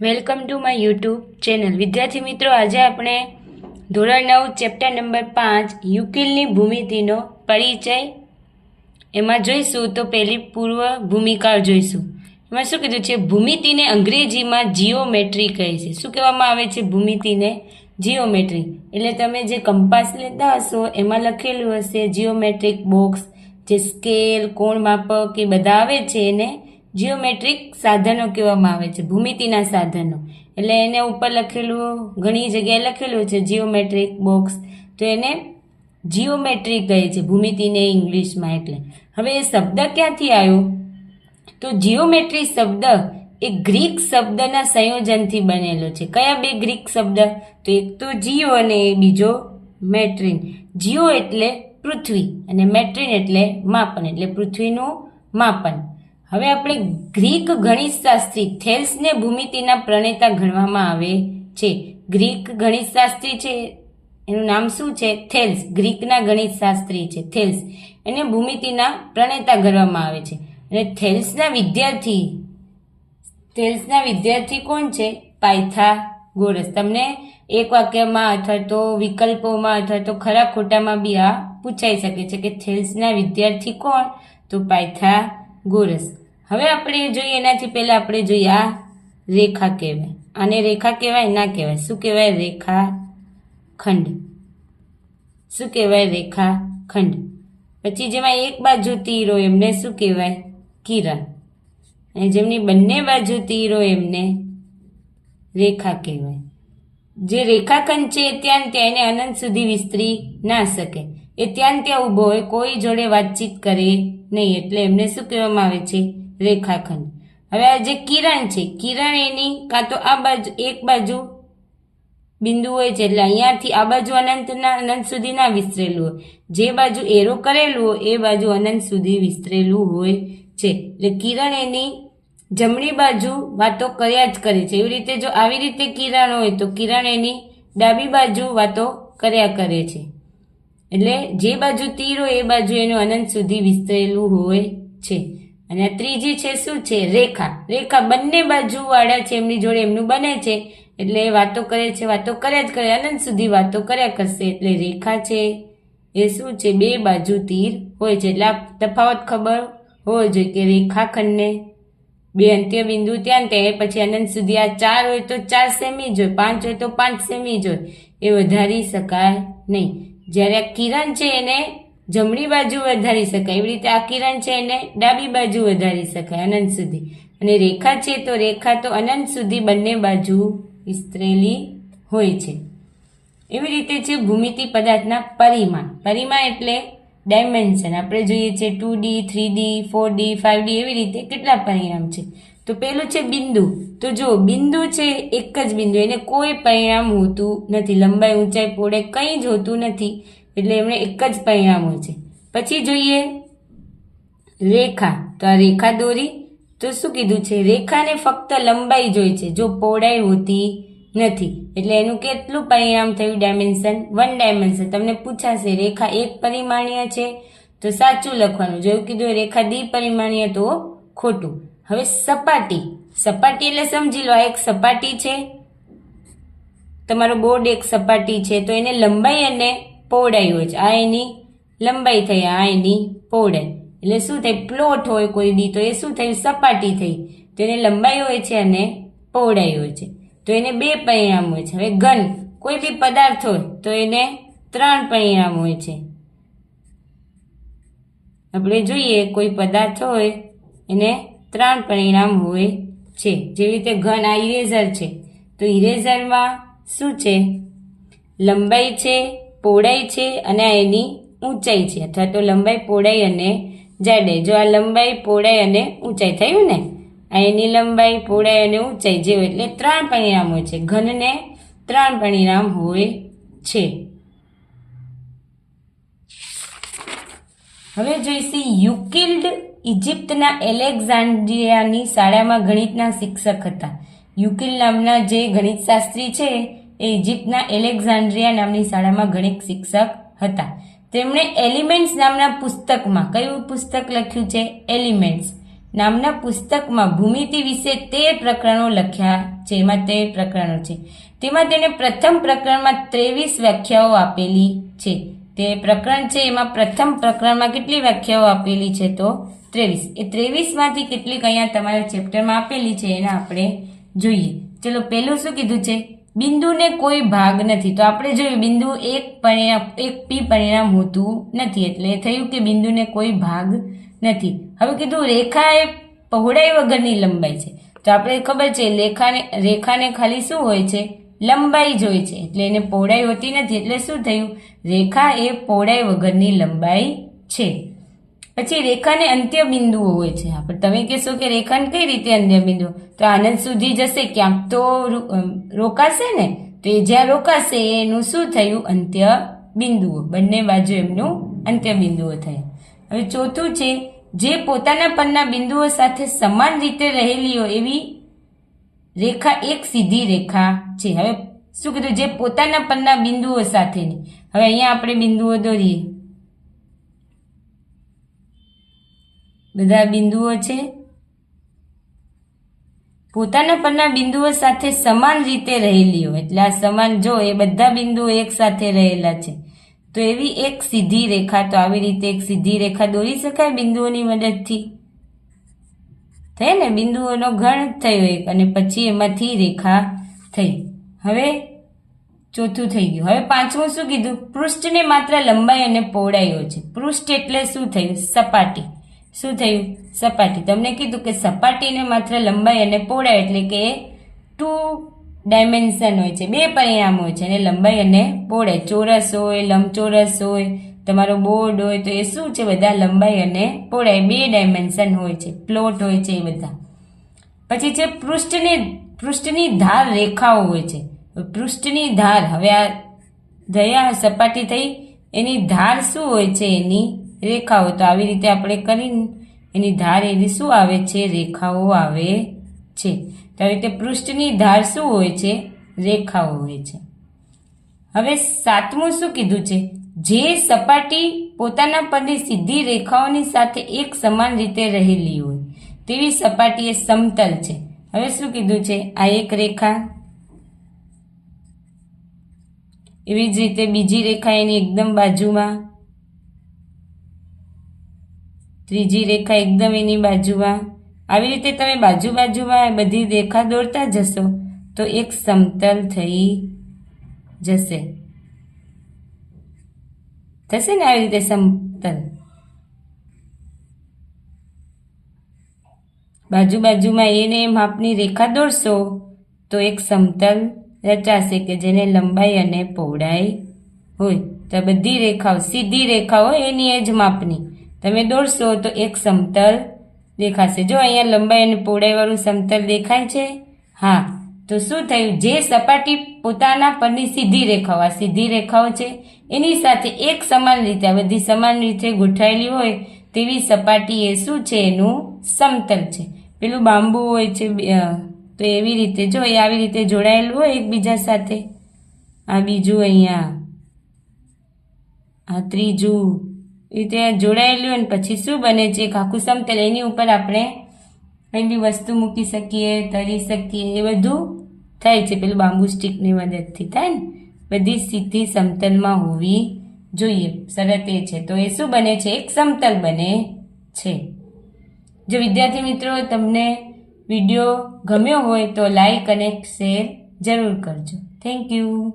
Welcome to my YouTube channel. વિદ્યાર્થી મિત્રો, આજે આપણે ધોરણ નવ, ચેપ્ટર નંબર પાંચ, યુકિલની ભૂમિતિનો પરિચય એમાં જોઈશું. તો પહેલી પૂર્વ ભૂમિકા જોઈશું. એમાં શું કીધું છે? ભૂમિતિને અંગ્રેજીમાં જીઓમેટ્રી કહે છે. શું કહેવામાં આવે છે? ભૂમિતિને જીઓમેટ્રી. એટલે તમે જે કંપાસ લેતા હશો, એમાં લખેલું હશે જીઓમેટ્રિક બોક્સ. જે સ્કેલ, કોણ માપક, એ બધા આવે છે, એને જીઓમેટ્રિક સાધનો કહેવામાં આવે છે, ભૂમિતિના સાધનો. એટલે એને ઉપર લખેલું, ઘણી જગ્યાએ લખેલું છે જીઓમેટ્રિક બોક્સ તો એને જીઓમેટ્રી કહે છે, ભૂમિતિને ઇંગ્લિશમાં એટલે. હવે એ શબ્દ ક્યાંથી આવ્યો? તો જીઓમેટ્રી શબ્દ એ ગ્રીક શબ્દના સંયોજનથી બનેલો છે. કયા બે ગ્રીક શબ્દ? તો એક તો જીઓ અને બીજો મેટ્રિન. જીઓ એટલે પૃથ્વી અને મેટ્રિન એટલે માપન, એટલે પૃથ્વીનું માપન. હવે આપણે ગ્રીક ગણિતશાસ્ત્રી થેલ્સને ભૂમિતિના પ્રણેતા ગણવામાં આવે છે. ગ્રીક ગણિતશાસ્ત્રી છે, એનું નામ શું છે? થેલ્સ. ગ્રીકના ગણિતશાસ્ત્રી છે, થેલ્સ. એને ભૂમિતિના પ્રણેતા ગણવામાં આવે છે. અને થેલ્સના વિદ્યાર્થી થેલ્સના વિદ્યાર્થી કોણ છે? પાયથાગોરસ. તમને એક વાક્યમાં અથવા તો વિકલ્પોમાં અથવા તો ખરા ખોટામાં બી આ પૂછાઈ શકે છે કે થેલ્સના વિદ્યાર્થી કોણ? તો પાયથાગોરસ હવે આપણે જોઈએ, એનાથી પહેલાં આપણે જોઈએ આ રેખા કહેવાય. આને રેખા કહેવાય, ના કહેવાય. શું કહેવાય? રેખા ખંડ. શું કહેવાય? રેખા ખંડ. પછી જેમાં એક બાજુ તીર, એમને શું કહેવાય? કિરણ. અને જેમની બંને બાજુ તીર, એમને રેખા કહેવાય. જે રેખાખંડ છે, ત્યાં ત્યાં એને અનંત સુધી વિસ્તરી ના શકે. એ ત્યાં ત્યાં ઊભો હોય કોઈ જોડે વાતચીત કરે નહીં એટલે એમને શું કહેવામાં આવે છે? રેખાખંડ. હવે આ જે કિરણ છે, કિરણ એની કાં તો આ બાજુ, એક બાજુ બિંદુ હોય છે એટલે અહીંયાથી આ બાજુ અનંતના અનંત સુધી ના વિસ્તરેલું હોય. જે બાજુ એરો કરેલું હોય, એ બાજુ અનંત સુધી વિસ્તરેલું હોય છે. એટલે કિરણ એની જમણી બાજુ વાતો કર્યા જ કરે છે. એવી રીતે જો આવી રીતે કિરણ હોય તો કિરણ એની ડાબી બાજુ વાતો કર્યા કરે છે. એટલે જે બાજુ તીર હોય એ બાજુ એનું અનંત સુધી વિસ્તરેલું હોય છે. અને આ ત્રીજી છે શું છે? રેખા. રેખા બંને બાજુવાળા છે, એમની જોડે એમનું બને છે. એટલે વાતો કરે છે, વાતો કર્યા જ કરે. અનંત સુધી વાતો કર્યા કરશે. એટલે રેખા છે, એ શું છે? બે બાજુ તીર હોય છે. એટલે આ તફાવત ખબર હોવો જોઈએ કે રેખાખંડને બે અંત્ય બિંદુ ત્યાં. ત્યાં પછી અનંત સુધી આ ચાર હોય તો ચાર સેમી જ પાંચ હોય તો પાંચ સેમી જ એ વધારી શકાય નહીં. જ્યારે કિરણ છે એને જમણી બાજુ વધારી શકાય. એવી રીતે આ કિરણ છે એને ડાબી બાજુ વધારી શકાય અનંત સુધી. અને રેખા છે તો રેખા તો અનંત સુધી બંને બાજુ વિસ્તરેલી હોય છે. એવી રીતે છે ભૂમિતિ પદાર્થના પરિમાણ. પરિમાણ એટલે ડાયમેન્શન આપણે જોઈએ છે two D, three D, four D five D એવી રીતે કેટલા પરિણામ છે. તો પહેલું છે બિંદુ. તો જો બિંદુ છે એક જ બિંદુ, એને કોઈ પરિણામ હોતું નથી. લંબાઈ ઊંચાઈ પહોળાઈ કંઈ જ હોતું નથી. એટલે એમણે એક જ પરિણામ હોય છે. પછી જોઈએ રેખા. તો આ રેખા દોરી. તો શું કીધું છે? રેખાને ફક્ત લંબાઈ જોઈ છે. જો પહોળાઈ હોતી નથી. એટલે એનું કેટલું પરિણામ થયું? Dimension, one dimension. તમને પૂછાશે, રેખા એક પરિમાણીય છે? તો સાચું લખવાનું. જો કીધું રેખા દ્વિપરિમાણીય તો ખોટું. હવે સપાટી. સપાટી એટલે સમજી લો એક સપાટી છે. તમારો બોર્ડ એક સપાટી છે, તો એને લંબાઈ અને પહોળાઈ હોય છે. આ એની લંબાઈ થઈ, આ એની પહોળાઈ. એટલે શું થાય? પ્લોટ હોય કોઈ બી તો એ શું થયું? સપાટી થઈ. તો એને લંબાઈ હોય છે અને પહોળાઈ હોય છે. તો એને બે પરિણામ હોય છે. હવે ઘન, કોઈ બી પદાર્થ હોય, તો એને ત્રણ પરિણામ હોય છે. આપણે જોઈએ, કોઈ પદાર્થ હોય, એને ત્રણ પરિણામ હોય છે. જેવી રીતે ઘન આ ઇરેઝર છે. તો ઇરેઝરમાં શું છે? લંબાઈ છે, પહોળાઈ છે અને આ એની ઊંચાઈ છે. અથવા તો લંબાઈ, પહોળાઈ અને જાડે. જો આ લંબાઈ, પહોળાઈ અને ઊંચાઈ થયું ને, આ એની લંબાઈ, પહોળાઈ અને ઊંચાઈ જેવું એટલે ત્રણ પરિણામ હોય છે. ઘનને ત્રણ પરિણામ હોય છે. હવે જોઈશે યુકિલ્ડ ઇજિપ્તના એલેક્ઝાન્ડ્રિયાની શાળામાં ગણિતના શિક્ષક હતા. યુકિલ નામના જે ગણિતશાસ્ત્રી છે, એ ઇજિપ્તના એલેક્ઝાન્ડ્રિયા નામની શાળામાં ગણિત શિક્ષક હતા. તેમણે એલિમેન્ટ્સ નામના પુસ્તકમાં, કયું પુસ્તક લખ્યું છે? એલિમેન્ટ્સ. નામના પુસ્તકમાં ભૂમિતિ વિશે તેર પ્રકરણો લખ્યા છે એમાં તેર પ્રકરણો છે. તેમાં તેને પ્રથમ પ્રકરણમાં ત્રેવીસ વ્યાખ્યાઓ આપેલી છે. તે પ્રકરણ છે, એમાં પ્રથમ પ્રકરણમાં કેટલી વ્યાખ્યાઓ આપેલી છે તો? ત્રેવીસ. એ ત્રેવીસમાંથી કેટલીક અહીંયા તમારા ચેપ્ટરમાં આપેલી છે, એને આપણે જોઈએ. ચલો, પહેલું શું કીધું છે? બિંદુને કોઈ ભાગ નથી. તો આપણે જોયું, બિંદુ એક પરિણામ, એક પી પરિણામ હોતું નથી. એટલે થયું કે બિંદુને કોઈ ભાગ નથી. હવે કીધું, રેખા એ પહોળાઈ વગરની લંબાઈ છે. તો આપણે ખબર છે રેખાને રેખાને ખાલી શું હોય છે? લંબાઈ જ હોય છે. એટલે એને પહોળાઈ હોતી નથી. એટલે શું થયું? રેખા એ પહોળાઈ વગરની લંબાઈ છે. પછી રેખાને અંત્ય બિંદુઓ હોય છે. આપણે તમે કહેશો કે રેખાને કઈ રીતે અંત્ય બિંદુ તો આનંદ સુધી જશે ક્યાંક તો રોકાશે ને? તો એ જ્યાં રોકાશે, એનું શું થયું? અંત્ય બિંદુઓ બંને બાજુ એમનું અંત્ય બિંદુઓ થયા. હવે ચોથું છે, જે પોતાના પરના બિંદુઓ સાથે સમાન રીતે રહેલી હોય એવી રેખા એક સીધી રેખા છે. હવે શું કીધું? જે પોતાના પરના બિંદુઓ સાથેની. હવે અહીંયા આપણે બિંદુઓ દોરીએ. બધા બિંદુઓ છે? પોતાના પરના બિંદુઓ સાથે સમાન રીતે રહેલી હોય, એટલે આ સમાન જો એ બધા બિંદુઓ એક સાથે રહેલા છે, તો એવી એક સીધી રેખા, તો આવી રીતે એક સીધી રેખા દોરી શકાય બિંદુઓની મદદથી? થઈ ને? બિંદુઓનો ગણ થયો એક, અને પછી એમાંથી રેખા થઈ. હવે ચોથું થઈ ગયું. હવે પાંચમું શું કીધું? પૃષ્ઠને માત્ર લંબાઈ અને પહોળાઈઓ છે. પૃષ્ઠ એટલે શું થયું? સપાટી. શું થયું? સપાટી. તમને કીધું કે સપાટીને માત્ર લંબાઈ અને પહોળાઈ એટલે કે ટુ ડાયમેન્શન હોય છે. બે પરિણામ હોય છે અને લંબાઈ અને પહોળાઈ. ચોરસ હોય, લંબચોરસ હોય, તમારો બોર્ડ હોય, તો એ શું છે? બધા લંબાઈ અને પહોળાઈ બે ડાયમેન્શન હોય છે. પ્લોટ હોય છે એ બધા. પછી છે પૃષ્ઠની પૃષ્ઠની ધાર રેખાઓ હોય છે. પૃષ્ઠની ધાર. હવે આ દયા સપાટી થઈ. એની ધાર શું હોય છે? એની રેખાઓ. તો આવી રીતે આપણે કરીને એની ધાર એની શું આવે છે? રેખાઓ આવે છે. તો આવી રીતે પૃષ્ઠની ધાર શું હોય છે? રેખાઓ હોય છે. હવે સાતમું શું કીધું છે? જે સપાટી પોતાના પરની સીધી રેખાઓની સાથે એક સમાન રીતે રહેલી હોય, તેવી સપાટી એ સમતલ છે. હવે શું કીધું છે? આ એક રેખા. એવી જ રીતે બીજી રેખા એની એકદમ બાજુમાં. ત્રીજી રેખા એકદમ એની બાજુમાં. આવી રીતે તમે બાજુ બાજુમાં બધી રેખા દોરતા જશો, તો એક સમતલ થઈ જશે. થશે ને આવી રીતે સમતલ? બાજુ બાજુમાં એને માપની રેખા દોરશો, તો એક સમતલ રચાશે કે જેને લંબાઈ અને પહોળાઈ હોય. તો બધી રેખાઓ, સીધી રેખાઓ એની એ જ માપની. તમે દોરશો તો એક સમતલ દેખાશે. જો અહીંયા લંબાઈ અને પહોળાઈવાળું સમતલ દેખાય છે, હા, તો શું થયું? જે સપાટી પોતાના પરની સીધી રેખાઓ, આ સીધી રેખાઓ છે, એની સાથે એક સમાન રીતે, આ બધી સમાન રીતે ગોઠવાયેલી હોય તેવી સપાટી એ શું છે? એનું સમતલ છે. પેલું બાંબુ હોય છે તો એવી રીતે, જો એ આવી રીતે જોડાયેલું હોય એકબીજા સાથે. આ બીજું અહીંયા. આ ત્રીજું. રીતે જોડાયેલું હોય ને પછી શું બને છે? આખું સમતલ એની ઉપર આપણે કંઈ બી વસ્તુ મૂકી શકીએ, તરી શકીએ, એ બધું થાય છે. પેલું બાંબુ સ્ટિકની મદદથી થાય ને? બધી સીધી સમતલમાં હોવી જોઈએ. શરત એ છે. તો એ શું બને છે? એક સમતલ બને છે. જો વિદ્યાર્થી મિત્રો, તમને વીડિયો ગમ્યો હોય તો લાઈક અને શેર જરૂર કરજો. Thank you.